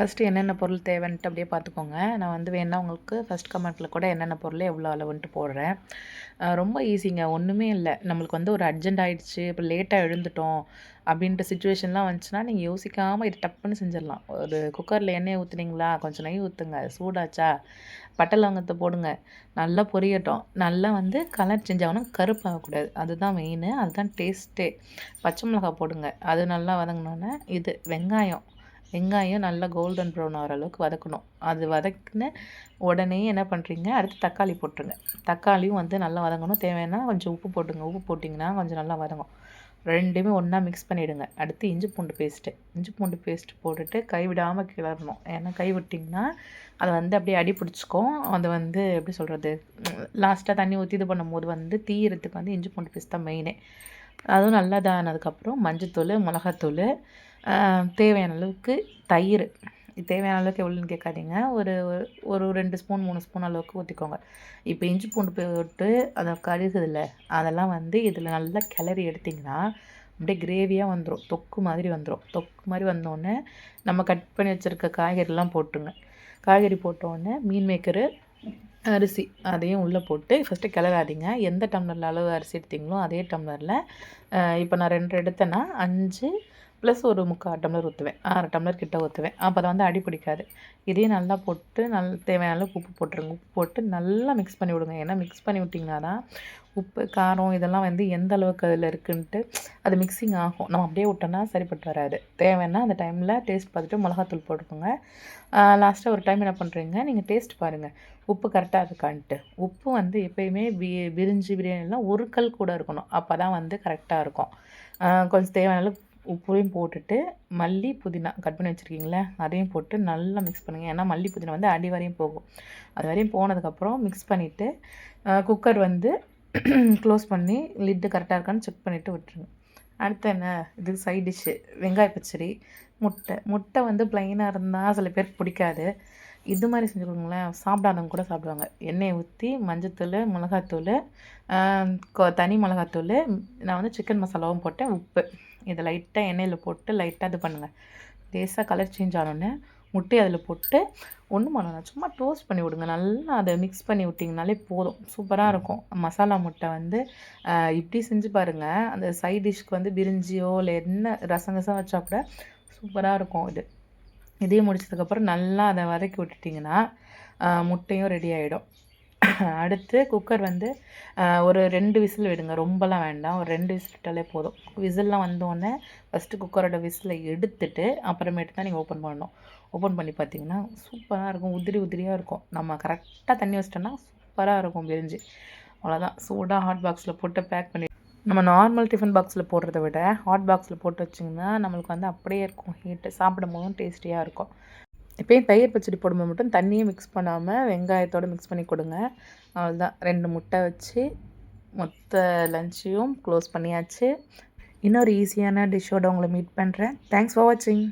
First என்னென்ன பொருள் தேவைன்ட்டு அப்படியே பார்த்துக்கோங்க. நான் வந்து வேணால் உங்களுக்கு ஃபஸ்ட் கமெண்ட்டில் கூட என்னென்ன பொருள் எவ்வளோ அளவுன்ட்டு போடுறேன். ரொம்ப ஈஸிங்க ஒன்றுமே இல்லை. நம்மளுக்கு வந்து ஒரு அர்ஜென்ட் ஆகிடுச்சு இப்போ லேட்டாக எழுந்துட்டோம் அப்படின்ற சுச்சுவேஷன்லாம் வந்துச்சுன்னா நீங்கள் யோசிக்காமல் இது டப்புன்னு செஞ்சிடலாம். ஒரு குக்கரில் எண்ணெய் ஊற்றுனீங்களா கொஞ்சம் நெய் ஊற்றுங்க சூடாச்சா? பட்டை லவங்கத்தை போடுங்க. நல்லா பொரியட்டும். நல்லா வந்து கலர் சேஞ்ச் ஆகணும். கருப்பாகக்கூடாது அதுதான் மெயின் அதுதான் டேஸ்ட்டே பச்சை மிளகாய் போடுங்க. அது நல்லா வதங்கினோன்னே இது வெங்காயம். வெங்காயம் நல்லா கோல்டன் ப்ரௌன் ஆகிற அளவுக்கு வதக்கணும். அது வதக்கின உடனே என்ன பண்ணுறீங்க அடுத்து தக்காளி போட்டுருங்க. தக்காளியும் வந்து நல்லா வதங்கணும். தேவைன்னா கொஞ்சம் உப்பு போட்டுங்க. உப்பு போட்டிங்கன்னா கொஞ்சம் நல்லா வதங்கும். ரெண்டுமே ஒன்றா மிக்ஸ் பண்ணிவிடுங்க அடுத்து இஞ்சி பூண்டு பேஸ்ட்டு இஞ்சி பூண்டு பேஸ்ட் போட்டுட்டு கைவிடாமல் கிளறணும். ஏன்னா கை விட்டிங்கன்னா அது வந்து அப்படியே அடி பிடிச்சிக்கும். அது வந்து எப்படி சொல்கிறது லாஸ்ட்டாக தண்ணி ஊற்றி இது பண்ணும்போது வந்து தீயறதுக்கு வந்து இஞ்சி பூண்டு பேஸ்ட் தான் மெயினே அதுவும் நல்லா இதானதுக்கப்புறம் மஞ்சத்தூள் மிளகாத்தூள் தேவையான அளவுக்கு தயிர். தேவையான அளவுக்கு எவ்வளோன்னு கேட்காதீங்க. ஒரு ஒரு ரெண்டு ஸ்பூன் மூணு ஸ்பூன் அளவுக்கு ஊற்றிக்கோங்க இப்போ இஞ்சி பூண்டு போட்டு அதை கழுகுதில்ல அதெல்லாம் வந்து இதில் நல்லா கிளறி எடுத்திங்கன்னா அப்படியே கிரேவியாக வந்துடும் தொக்கு மாதிரி வந்துடும் தொக்கு மாதிரி வந்தோடனே நம்ம கட் பண்ணி வச்சுருக்க காய்கறிலாம் போட்டுருங்க. காய்கறி போட்டோடனே மீன் மேக்கரு அரிசி அதையும் உள்ளே போட்டு ஃபஸ்ட்டு கிளறாதீங்க. எந்த டம்ளரில் அளவு அரிசி எடுத்தீங்களோ அதே டம்ளரில் இப்போ நான் ரெண்டு எடுத்தேன்னா அஞ்சு ப்ளஸ் ஒரு முக்கால் டம்ளர் ஊற்றுவேன் அரை டம்ளர் கிட்ட ஊற்றுவேன் அப்போ அதை வந்து அடி பிடிக்காது. இதையும் நல்லா போட்டு நல் தேவையான அளவுக்கு உப்பு போட்டுருங்க. உப்பு போட்டு நல்லா மிக்ஸ் பண்ணி விடுங்க. ஏன்னா மிக்ஸ் பண்ணி விட்டிங்கன்னா தான் உப்பு காரம் இதெல்லாம் வந்து எந்த அளவுக்கு அதில் இருக்குன்ட்டு அது மிக்சிங் ஆகும். நம்ம அப்படியே விட்டோம்னா சரிப்பட்டு வராது. தேவைன்னா அந்த டைமில் டேஸ்ட் பார்த்துட்டு மிளகாத்தூள் போட்டுக்கோங்க. லாஸ்ட்டாக ஒரு டைம் என்ன பண்ணுறீங்க நீங்கள் டேஸ்ட் பாருங்கள் உப்பு கரெக்டாக இருக்கான்ட்டு. உப்பு வந்து எப்பயுமே பி பிரிஞ்சி பிரியாணிலாம் ஒரு கல் கூட இருக்கணும். அப்போ தான் வந்து கரெக்டாக இருக்கும். கொஞ்சம் தேவையான அளவு உப்பையும் போட்டுட்டு மல்லி புதினா கட் பண்ணி வச்சுருக்கீங்களே அதையும் போட்டு நல்லா மிக்ஸ் பண்ணுங்கள் ஏன்னா மல்லி புதினா வந்து அடி வரையும் போகும். அது வரையும் போனதுக்கப்புறம் மிக்ஸ் பண்ணிவிட்டு குக்கர் வந்து க்ளோஸ் பண்ணி லிட்டு கரெக்டாக இருக்கான்னு செக் பண்ணிவிட்டு விட்டுருங்க. அடுத்து என்ன? இது சைட் டிஷ்ஷு வெங்காய பச்சடி முட்டை. முட்டை வந்து ப்ளைனாக இருந்தால் சில பேருக்கு பிடிக்காது. இது மாதிரி செஞ்சு கொடுங்களேன் சாப்பிடாதவங்க கூட சாப்பிடுவாங்க. எண்ணெயை ஊற்றி மஞ்சத்தூள் மிளகாத்தூள் தனி மிளகாத்தூள் நான் வந்து சிக்கன் மசாலாவும் போட்டேன் உப்பு. இதை லைட்டாக எண்ணெயில் போட்டு லைட்டாக இது பண்ணுங்கள் லேசாக கலர் சேஞ்ச் ஆனோடனே முட்டையை அதில் போட்டு ஒன்றும் பண்ணணும் சும்மா டோஸ்ட் பண்ணி விடுங்க. நல்லா அதை மிக்ஸ் பண்ணி விட்டிங்கனாலே போதும். சூப்பராக இருக்கும். மசாலா முட்டை வந்து இப்படி செஞ்சு பாருங்கள் அந்த சைட் டிஷ்க்கு வந்து பிரிஞ்சியோ இல்லை என்ன ரசம் ரசம் வச்சா கூட சூப்பராக இருக்கும் இது. இதையும் முடிச்சதுக்கப்புறம் நல்லா அதை வதக்கி விட்டுட்டிங்கன்னா முட்டையும் ரெடி ஆகிடும் அடுத்து குக்கர் வந்து ஒரு ரெண்டு விசில் விடுங்க. ரொம்பலாம் வேண்டாம். ஒரு ரெண்டு விசில் விட்டாலே போதும். விசில்லாம் வந்தோடனே ஃபஸ்ட்டு குக்கரோட விசிலை எடுத்துட்டு அப்புறமேட்டு தான் நீங்கள் ஓப்பன் பண்ணணும். ஓப்பன் பண்ணி பார்த்தீங்கன்னா சூப்பராக இருக்கும். உதிரி உதிரியாக இருக்கும். நம்ம கரெக்டாக தண்ணி வச்சிட்டோன்னா சூப்பராக இருக்கும். பிரிஞ்சு அவ்வளோதான் சூடாக ஹாட் பாக்ஸில் போட்டு பேக் பண்ணி நம்ம நார்மல் டிஃபன் பாக்ஸில் போடுறத விட ஹாட் பாக்ஸில் போட்டு வச்சிங்கன்னா நம்மளுக்கு வந்து அப்படியே இருக்கும் ஹீட்டு சாப்பிடும் போதும் டேஸ்டியாக இருக்கும். இப்போயும் தயிர் பச்சடி போடும்போது மட்டும் தண்ணியும் மிக்ஸ் பண்ணாமல் வெங்காயத்தோடு மிக்ஸ் பண்ணி கொடுங்க. அவ்வளோதான் ரெண்டு முட்டை வச்சு மொத்த லஞ்சையும் க்ளோஸ் பண்ணியாச்சு. இன்னொரு ஈஸியான டிஷ்ஷோட உங்களை மீட் பண்ணுறேன் தேங்க்ஸ் ஃபார் வாட்சிங்